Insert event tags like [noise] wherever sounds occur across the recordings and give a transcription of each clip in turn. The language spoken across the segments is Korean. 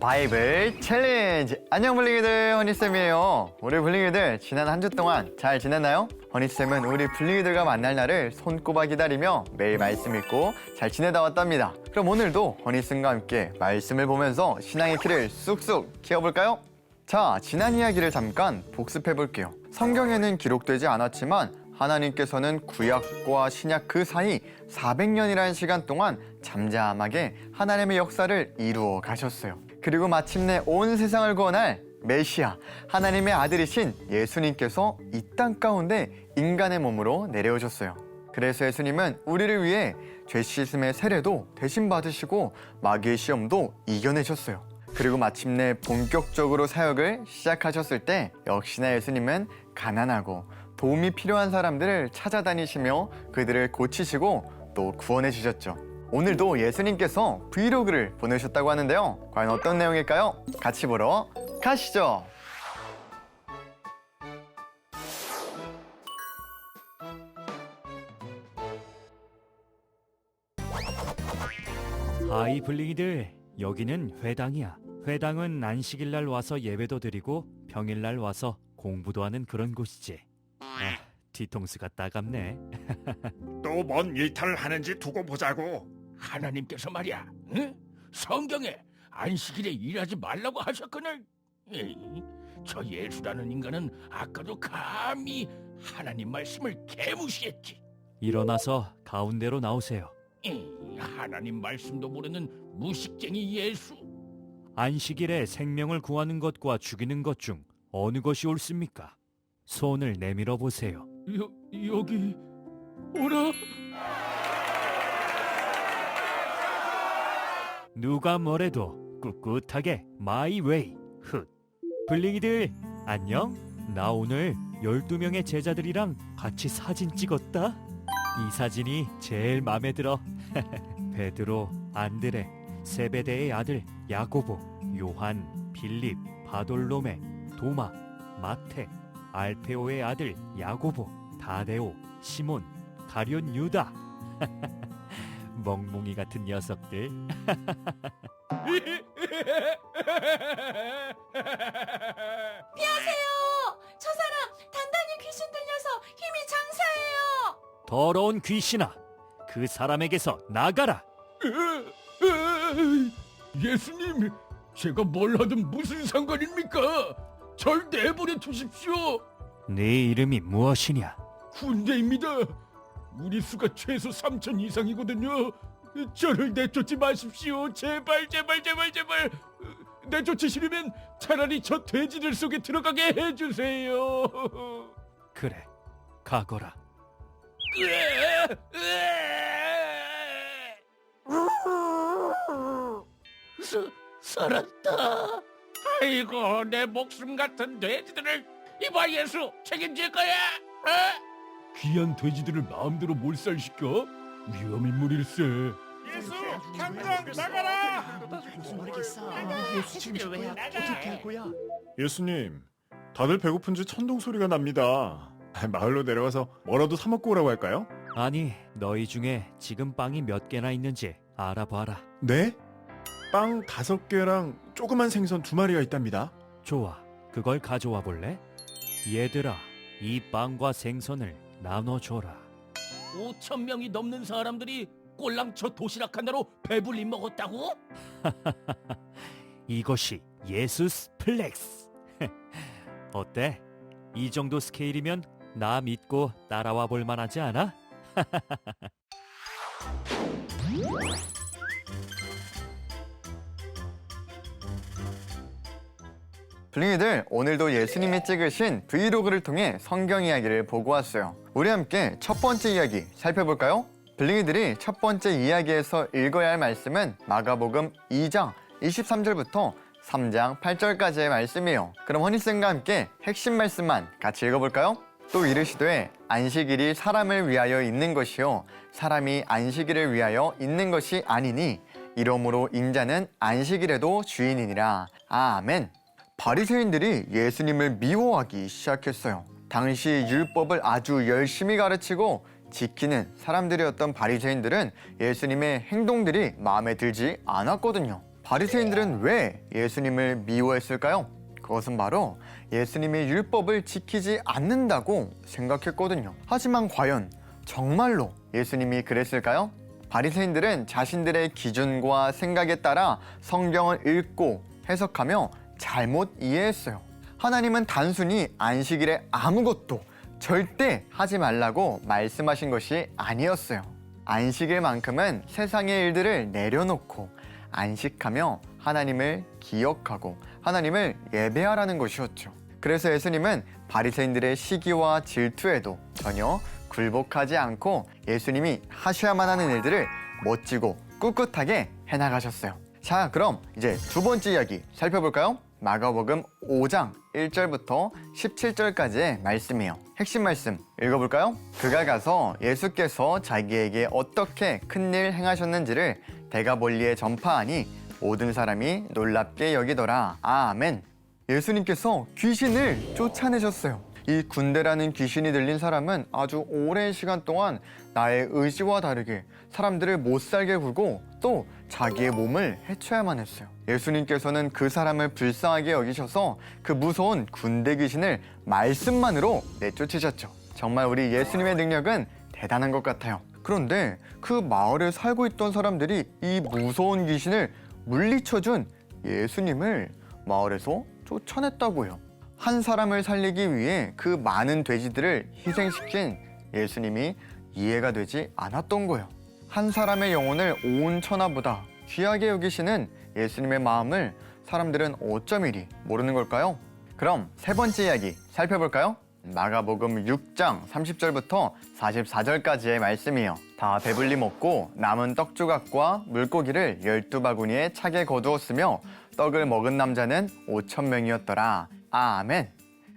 바이블 챌린지 안녕 블링이들 허니쌤이에요 우리 블링이들 지난 한 주 동안 잘 지냈나요? 허니쌤은 우리 블링이들과 만날 날을 손꼽아 기다리며 매일 말씀 읽고 잘 지내다 왔답니다 그럼 오늘도 허니쌤과 함께 말씀을 보면서 신앙의 키를 쑥쑥 키워볼까요? 자 지난 이야기를 잠깐 복습해 볼게요 성경에는 기록되지 않았지만 하나님께서는 구약과 신약 그 사이 400년이라는 시간 동안 잠잠하게 하나님의 역사를 이루어 가셨어요. 그리고 마침내 온 세상을 구원할 메시아, 하나님의 아들이신 예수님께서 이 땅 가운데 인간의 몸으로 내려오셨어요. 그래서 예수님은 우리를 위해 죄 씻음의 세례도 대신 받으시고 마귀의 시험도 이겨내셨어요. 그리고 마침내 본격적으로 사역을 시작하셨을 때 역시나 예수님은 가난하고 도움이 필요한 사람들을 찾아다니시며 그들을 고치시고 또 구원해 주셨죠. 오늘도 예수님께서 브이로그를 보내셨다고 하는데요. 과연 어떤 내용일까요? 같이 보러 가시죠. 하이 블링이들 여기는 회당이야. 회당은 안식일 날 와서 예배도 드리고 평일 날 와서 공부도 하는 그런 곳이지. 아, 뒤통수가 따갑네. [laughs] 또 뭔 일탈을 하는지 두고 보자고. 하나님께서 말이야, 응? 성경에 안식일에 일하지 말라고 하셨거늘. 에이, 저 예수라는 인간은 아까도 감히 하나님 말씀을 개무시했지. 일어나서 가운데로 나오세요. 에이, 하나님 말씀도 모르는 무식쟁이 예수. 안식일에 생명을 구하는 것과 죽이는 것 중 어느 것이 옳습니까? 손을 내밀어 보세요. 여, 여기 오라. 누가 뭐래도 꿋꿋하게 마이 웨이 훗. 블링이들 안녕? 나 오늘 12명의 제자들이랑 같이 사진 찍었다. 이 사진이 제일 마음에 들어. [laughs] 베드로, 안드레, 세베대의 아들 야고보, 요한, 빌립, 바돌로메, 도마, 마테, 알페오의 아들 야고보, 다데오, 시몬, 가룟 유다. [laughs] 멍뭉이 같은 녀석들. 저 사람 단단히 귀신 들려서 힘이 장사해요. 더러운 귀신아, 그 사람에게서 나가라. 예수님, 제가 뭘 하든 무슨 상관입니까? 절 내버려 두십시오. 네 이름이 무엇이냐? 군대입니다. 우리 수가 최소 3천 이상이거든요. 저를 내쫓지 마십시오. 제발, 제발, 제발, 제발. 내쫓으시려면 차라리 저 돼지들 속에 들어가게 해주세요. 그래, 가거라. 사, 살았다. 아이고, 내 목숨 같은 돼지들을 이봐 예수 책임질 거야. 어? 귀한 돼지들을 마음대로 몰살시켜 위험 인물일세. 예수, 당장 나가라. 예수님, 다들 배고픈지 천둥 소리가 납니다. [laughs] 마을로 내려가서 뭐라도 사 먹고 오라고 할까요? 아니, 너희 중에 지금 빵이 몇 개나 있는지 알아봐라. 네? 빵 다섯 개랑 조그만 생선 두 마리가 있답니다. 좋아, 그걸 가져와 볼래? 얘들아, 이 빵과 생선을 나눠줘라. 5천 명이 넘는 사람들이 꼴랑쳐 도시락 하나로 배불리 먹었다고? [laughs] 이것이 예수스 플렉스. [laughs] 어때? 이 정도 스케일이면 나 믿고 따라와 볼 만하지 않아? [laughs] 블링이들 오늘도 예수님이 찍으신 브이로그를 통해 성경 이야기를 보고 왔어요. 우리 함께 첫 번째 이야기 살펴볼까요? 블링이들이 첫 번째 이야기에서 읽어야 할 말씀은 마가복음 2장 23절부터 3장 8절까지의 말씀이에요. 그럼 허니쌤과 함께 핵심 말씀만 같이 읽어볼까요? 또 이르시되 안식일이 사람을 위하여 있는 것이요 사람이 안식일을 위하여 있는 것이 아니니 이러므로 인자는 안식일에도 주인이니라. 아멘. 바리새인들이 예수님을 미워하기 시작했어요. 당시 율법을 아주 열심히 가르치고 지키는 사람들이었던 바리새인들은 예수님의 행동들이 마음에 들지 않았거든요. 바리새인들은 왜 예수님을 미워했을까요? 그것은 바로 예수님이 율법을 지키지 않는다고 생각했거든요. 하지만 과연 정말로 예수님이 그랬을까요? 바리새인들은 자신들의 기준과 생각에 따라 성경을 읽고 해석하며 잘못 이해했어요. 하나님은 단순히 안식일에 아무것도 절대 하지 말라고 말씀하신 것이 아니었어요. 안식일만큼은 세상의 일들을 내려놓고 안식하며 하나님을 기억하고 하나님을 예배하라는 것이었죠. 그래서 예수님은 바리새인들의 시기와 질투에도 전혀 굴복하지 않고 예수님이 하셔야만 하는 일들을 멋지고 꿋꿋하게 해나가셨어요. 자, 그럼 이제 두 번째 이야기 살펴볼까요? 마가복음 5장 1절부터 17절까지의 말씀이에요. 핵심 말씀 읽어볼까요? 그가 가서 예수께서 자기에게 어떻게 큰일 행하셨는지를 대가볼리에 전파하니 모든 사람이 놀랍게 여기더라. 아멘. 예수님께서 귀신을 쫓아내셨어요. 이 군대라는 귀신이 들린 사람은 아주 오랜 시간 동안 나의 의지와 다르게 사람들을 못 살게 굴고 또 자기의 몸을 해쳐야만 했어요. 예수님께서는 그 사람을 불쌍하게 여기셔서 그 무서운 군대 귀신을 말씀만으로 내쫓으셨죠. 정말 우리 예수님의 능력은 대단한 것 같아요. 그런데 그 마을에 살고 있던 사람들이 이 무서운 귀신을 물리쳐준 예수님을 마을에서 쫓아냈다고요. 한 사람을 살리기 위해 그 많은 돼지들을 희생시킨 예수님이 이해가 되지 않았던 거예요. 한 사람의 영혼을 온 천하보다 귀하게 여기시는 예수님의 마음을 사람들은 어쩜 이리 모르는 걸까요? 그럼 세 번째 이야기 살펴볼까요? 마가복음 6장 30절부터 44절까지의 말씀이요. 다 배불리 먹고 남은 떡 조각과 물고기를 열두 바구니에 차게 거두었으며 떡을 먹은 남자는 5천 명이었더라. 아멘.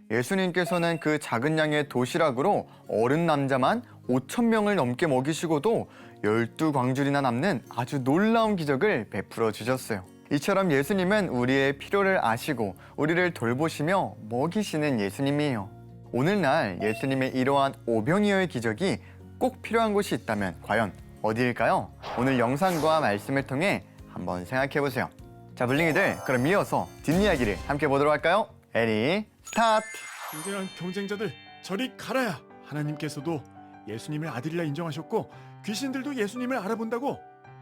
예수님께서는 그 작은 양의 도시락으로 어른 남자만 5천 명을 넘게 먹이시고도 열두 광줄이나 남는 아주 놀라운 기적을 베풀어 주셨어요. 이처럼 예수님은 우리의 필요를 아시고 우리를 돌보시며 먹이시는 예수님이에요. 오늘날 예수님의 이러한 오병이어의 기적이 꼭 필요한 곳이 있다면 과연 어디일까요? 오늘 영상과 말씀을 통해 한번 생각해 보세요. 자, 블링이들 그럼 이어서 뒷이야기를 함께 보도록 할까요? 에리 스타트! 굉장한 경쟁자들 저리 가라야. 하나님께서도 예수님을 아들이라 인정하셨고 귀신들도 예수님을 알아본다고.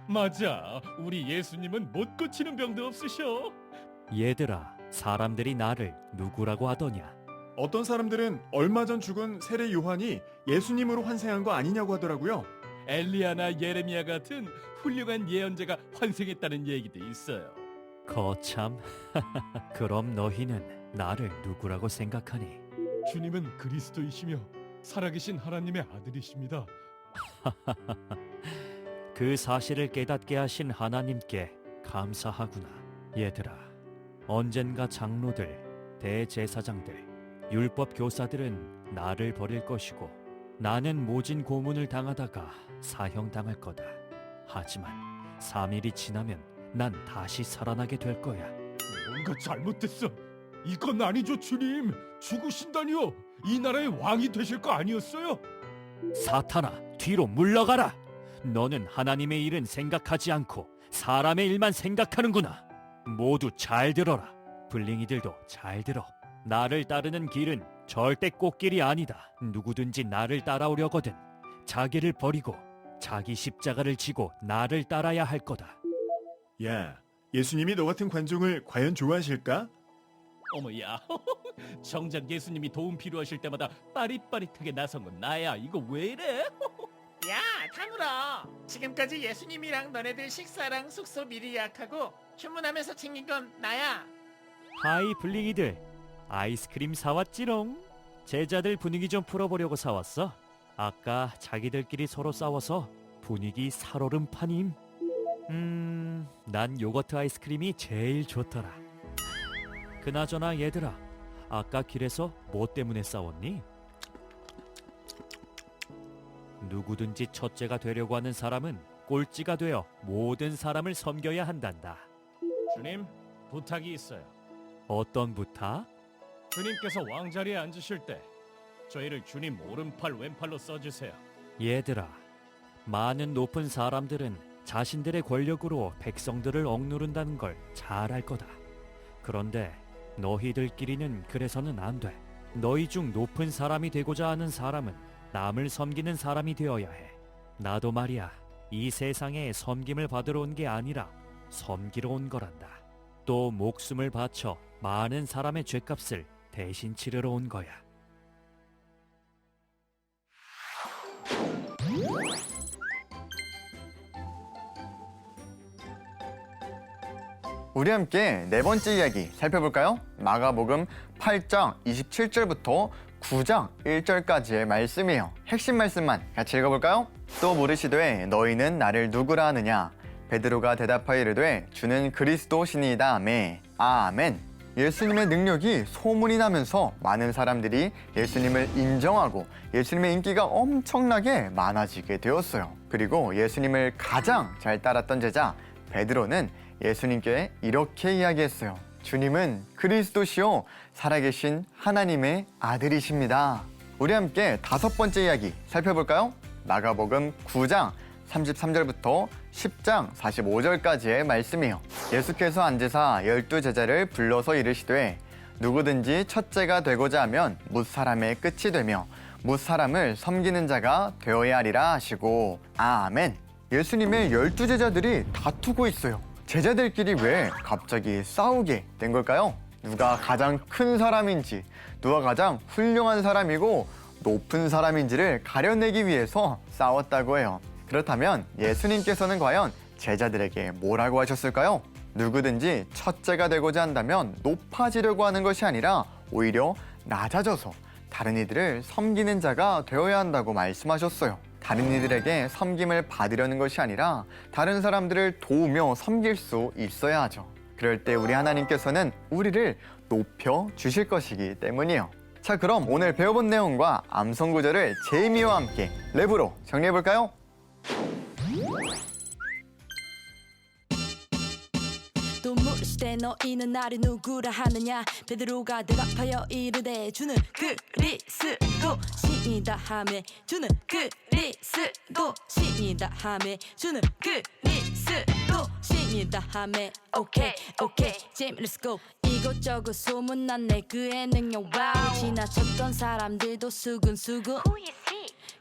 맞아. 우리 예수님은 못 고치는 병도 없으셔. 얘들아, 사람들이 나를 누구라고 하더냐? 어떤 사람들은 얼마 전 죽은 세례 요한이 예수님으로 환생한 거 아니냐고 하더라고요. 엘리야나 예레미야 같은 훌륭한 예언자가 환생했다는 얘기도 있어요. 거참. [laughs] 그럼 너희는 나를 누구라고 생각하니? 주님은 그리스도이시며 살아계신 하나님의 아들이십니다. [laughs] 그 사실을 깨닫게 하신 하나님께 감사하구나. 얘들아, 언젠가 장로들, 대제사장들, 율법 교사들은 나를 버릴 것이고 나는 모진 고문을 당하다가 사형당할 거다. 하지만 3일이 지나면 난 다시 살아나게 될 거야. 뭔가 잘못됐어. 이건 아니죠, 주님. 죽으신다니요. 이 나라의 왕이 되실 거 아니었어요? 사탄아, 뒤로 물러가라. 너는 하나님의 일은 생각하지 않고 사람의 일만 생각하는구나. 모두 잘 들어라. 블링이들도 잘 들어. 나를 따르는 길은 절대 꽃길이 아니다. 누구든지 나를 따라오려거든 자기를 버리고 자기 십자가를 지고 나를 따라야 할 거다. 야, 예수님이 너 같은 관종을 과연 좋아하실까? 어머야, [laughs] 정작 예수님이 도움 필요하실 때마다 빠릿빠릿하게 나선 건 나야. 이거 왜 이래? [laughs] 야, 다물어. 지금까지 예수님이랑 너네들 식사랑 숙소 미리 예약하고 주문하면서 챙긴 건 나야. 하이 블링이들 아이스크림 사왔지롱 제자들 분위기 좀 풀어보려고 사왔어 아까 자기들끼리 서로 싸워서 분위기 살얼음판임 음난 요거트 아이스크림이 제일 좋더라 그나저나 얘들아 아까 길에서 뭐 때문에 싸웠니? 누구든지 첫째가 되려고 하는 사람은 꼴찌가 되어 모든 사람을 섬겨야 한단다 주님, 부탁이 있어요. 어떤 부탁? 주님께서 왕자리에 앉으실 때 저희를 주님 오른팔 왼팔로 써주세요. 얘들아, 많은 높은 사람들은 자신들의 권력으로 백성들을 억누른다는 걸 잘 알 거다. 그런데 너희들끼리는 그래서는 안 돼. 너희 중 높은 사람이 되고자 하는 사람은 남을 섬기는 사람이 되어야 해. 나도 말이야. 이 세상에 섬김을 받으러 온 게 아니라 섬기러 온 거란다. 또 목숨을 바쳐 많은 사람의 죄값을 대신 치르러 온 거야. 우리 함께 네 번째 이야기 살펴볼까요? 마가복음 8장 27절부터 9장 1절까지의 말씀이에요. 핵심 말씀만 같이 읽어볼까요? 또 모르시되 너희는 나를 누구라 하느냐? 베드로가 대답하여 이르되 주는 그리스도시니이다. 아멘. 아멘. 예수님의 능력이 소문이 나면서 많은 사람들이 예수님을 인정하고 예수님의 인기가 엄청나게 많아지게 되었어요. 그리고 예수님을 가장 잘 따랐던 제자 베드로는 예수님께 이렇게 이야기했어요. 주님은 그리스도시요 살아계신 하나님의 아들이십니다. 우리 함께 다섯 번째 이야기 살펴볼까요? 마가복음 9장 33절부터 10장 45절까지의 말씀이에요. 예수께서 앉으사 열두 제자를 불러서 이르시되 누구든지 첫째가 되고자 하면 못 사람의 끝이 되며 못 사람을 섬기는 자가 되어야 하리라 하시고 아멘. 예수님의 열두 제자들이 다투고 있어요. 제자들끼리 왜 갑자기 싸우게 된 걸까요? 누가 가장 큰 사람인지, 누가 가장 훌륭한 사람이고 높은 사람인지를 가려내기 위해서 싸웠다고 해요. 그렇다면 예수님께서는 과연 제자들에게 뭐라고 하셨을까요? 누구든지 첫째가 되고자 한다면 높아지려고 하는 것이 아니라 오히려 낮아져서 다른 이들을 섬기는 자가 되어야 한다고 말씀하셨어요. 다른 이들에게 섬김을 받으려는 것이 아니라 다른 사람들을 도우며 섬길 수 있어야 하죠. 그럴 때 우리 하나님께서는 우리를 높여 주실 것이기 때문이에요. 자, 그럼 오늘 배워본 내용과 암송 구절을 제이미와 함께 랩으로 정리해 볼까요? 또 물으시되 너희는 나를 누구라 하느냐 베드로가 대답하여 이르되 주는 그리스도 신이다 하매 주는 그리스도 신이다 하매 주는 그리스도 신이다 하매 오케이 오케이 let's go 이곳저곳 소문났네 그의 능력 와우. 지나쳤던 사람들도 수근수근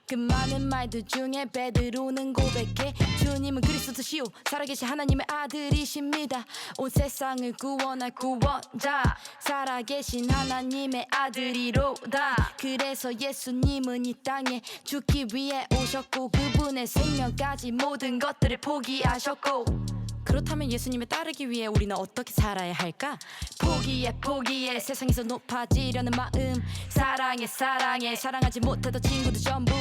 그 많은 말들 중에 베드로는 고백해 주님은 그리스도시요 살아계신 하나님의 아들이십니다. 온 세상을 구원할 구원자. 살아계신 하나님의 아들이로다. 그래서 예수님은 이 땅에 죽기 위해 오셨고 그분의 생명까지 모든 것들을 포기하셨고 그렇다면 예수님을 따르기 위해 우리는 어떻게 살아야 할까? 포기해 포기해. 세상에서 높아지려는 마음. 사랑해 사랑해. 사랑하지 못해도 친구들 전부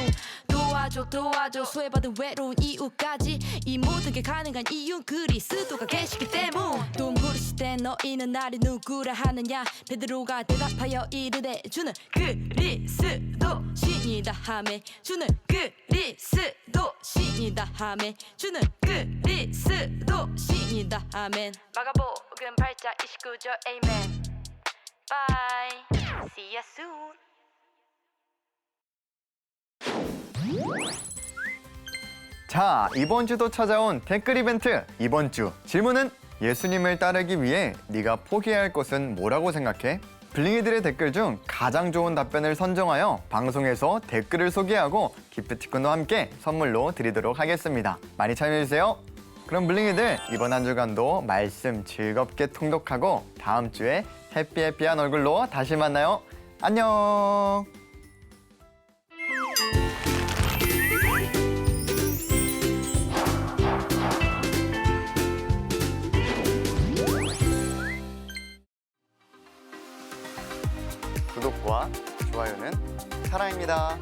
도와줘 도와줘. 소외받은 외로운 이웃까지 이 모든 게 가능한 이유. 그리스도가 계시기 때문. 또 물으시되 너희는 나를 누구라 하느냐. 베드로가 대답하여 이르되 주는 그리스도 신이다 하매. 주는 그리스도 신이다 하매. 주는 그리스도 신이다. 아멘. 마가복음 8장 29절. 아멘 Bye. See you soon 자, 이번 주도 찾아온 댓글 이벤트. 이번 주 질문은 예수님을 따르기 위해 네가 포기해야 할 것은 뭐라고 생각해? 블링이들의 댓글 중 가장 좋은 답변을 선정하여 방송에서 댓글을 소개하고 기프티콘과 함께 선물로 드리도록 하겠습니다. 많이 참여해주세요. 그럼 블링이들 이번 한 주간도 말씀 즐겁게 통독하고 다음 주에 해피해피한 얼굴로 다시 만나요. 안녕. 구독과 좋아요는 사랑입니다.